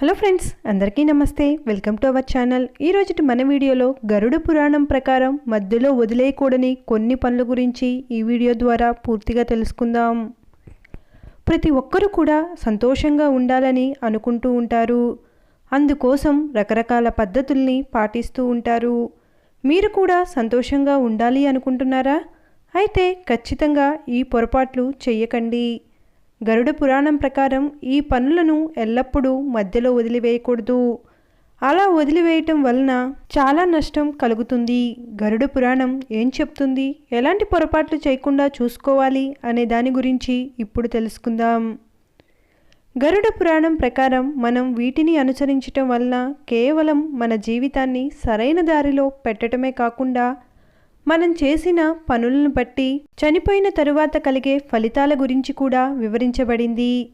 Hello friends అందరికీ నమస్తే. Welcome to our channel. ఈరోజు మన వీడియోలో గరుడ పురాణం ప్రకారం మధ్యలో వదిలేయకూడని కొన్ని పనుల గురించి ఈ వీడియో ద్వారా పూర్తిగా తెలుసుకుందాం. ప్రతి ఒక్కరూ కూడా సంతోషంగా ఉండాలని అనుకుంటూ ఉంటారు. అందుకోసం రకరకాల పద్ధతుల్ని పాటిస్తూ ఉంటారు. మీరు కూడా సంతోషంగా ఉండాలి అనుకుంటున్నారా? అయితే ఖచ్చితంగా ఈ పొరపాట్లు చెయ్యకండి గరుడ పురాణం ప్రకారం ఈ పనులను ఎల్లప్పుడూ మధ్యలో వదిలివేయకూడదు. అలా వదిలివేయటం వలన చాలా నష్టం కలుగుతుంది. గరుడ పురాణం ఏం చెప్తుంది? ఎలాంటి పొరపాట్లు చేయకుండా చూసుకోవాలి అనే దాని గురించి ఇప్పుడు తెలుసుకుందాం. గరుడ పురాణం ప్రకారం మనం వీటిని అనుసరించటం వలన కేవలం మన జీవితాన్ని సరైన దారిలో పెట్టడమే కాకుండా మనం చేసిన పనులను బట్టి చనిపోయిన తరువాత కలిగే ఫలితాల గురించి కూడా వివరించబడింది.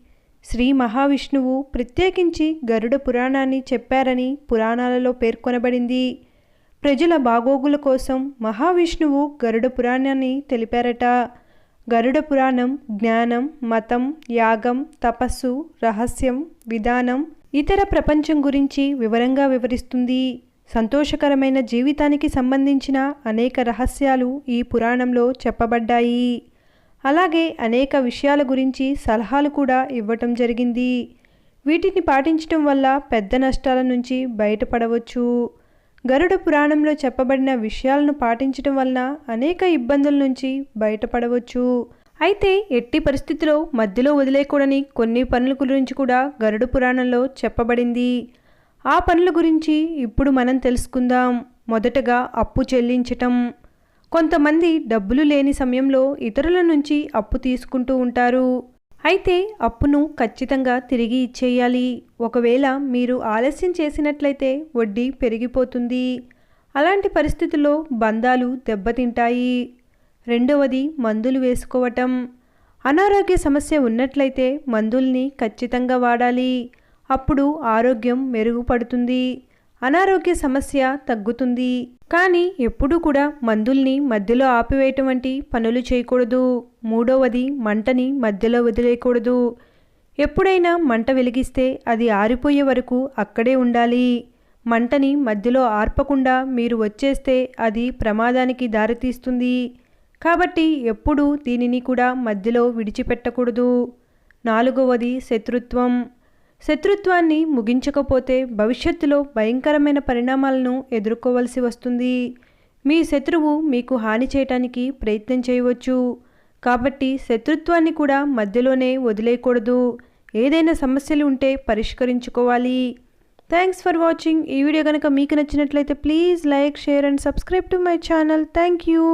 శ్రీ మహావిష్ణువు ప్రత్యేకించి గరుడ పురాణాన్ని చెప్పారని పురాణాలలో పేర్కొనబడింది. ప్రజల బాగోగుల కోసం మహావిష్ణువు గరుడ పురాణాన్ని తెలిపారట. గరుడ పురాణం జ్ఞానం మతం యాగం తపస్సు రహస్యం విధానం ఇతర ప్రపంచం గురించి వివరంగా వివరిస్తుంది. సంతోషకరమైన జీవితానికి సంబంధించిన అనేక రహస్యాలు ఈ పురాణంలో చెప్పబడ్డాయి. అలాగే అనేక విషయాల గురించి సలహాలు కూడా ఇవ్వటం జరిగింది. వీటిని పాటించటం వల్ల పెద్ద నష్టాల నుంచి బయటపడవచ్చు. గరుడ పురాణంలో చెప్పబడిన విషయాలను పాటించటం వలన అనేక ఇబ్బందుల నుంచి బయటపడవచ్చు. అయితే ఎట్టి పరిస్థితిలో మధ్యలో వదిలేయకూడని కొన్ని పనుల గురించి కూడా గరుడ పురాణంలో చెప్పబడింది. ఆ పనుల గురించి ఇప్పుడు మనం తెలుసుకుందాం. మొదటగా అప్పు చెల్లించటం. కొంతమంది డబ్బులు లేని సమయంలో ఇతరుల నుంచి అప్పు తీసుకుంటూ ఉంటారు. అయితే అప్పును ఖచ్చితంగా తిరిగి ఇచ్చేయాలి. ఒకవేళ మీరు ఆలస్యం చేసినట్లయితే వడ్డీ పెరిగిపోతుంది. అలాంటి పరిస్థితుల్లో బంధాలు దెబ్బతింటాయి. రెండవది మందులు వేసుకోవటం. అనారోగ్య సమస్య ఉన్నట్లయితే మందుల్ని ఖచ్చితంగా వాడాలి. అప్పుడు ఆరోగ్యం మెరుగుపడుతుంది. అనారోగ్య సమస్య తగ్గుతుంది. కానీ ఎప్పుడూ కూడా మందుల్ని మధ్యలో ఆపివేయటం వంటి పనులు చేయకూడదు. మూడవది మంటని మధ్యలో వదిలేయకూడదు. ఎప్పుడైనా మంట వెలిగిస్తే అది ఆరిపోయే వరకు అక్కడే ఉండాలి. మంటని మధ్యలో ఆర్పకుండా మీరు వచ్చేస్తే అది ప్రమాదానికి దారితీస్తుంది. కాబట్టి ఎప్పుడూ దీనిని కూడా మధ్యలో విడిచిపెట్టకూడదు. నాలుగవది శత్రుత్వం. శత్రుత్వాన్ని ముగించకపోతే భవిష్యత్తులో భయంకరమైన పరిణామాలను ఎదుర్కోవలసి వస్తుంది. మీ శత్రువు మీకు హాని చేయటానికి ప్రయత్నం చేయవచ్చు. కాబట్టి శత్రుత్వాన్ని కూడా మధ్యలోనే వదిలేయకూడదు. ఏదైనా సమస్యలు ఉంటే పరిష్కరించుకోవాలి. థ్యాంక్స్ ఫర్ వాచింగ్ ఈ వీడియో కనుక మీకు నచ్చినట్లయితే please like share and subscribe to my channel thank you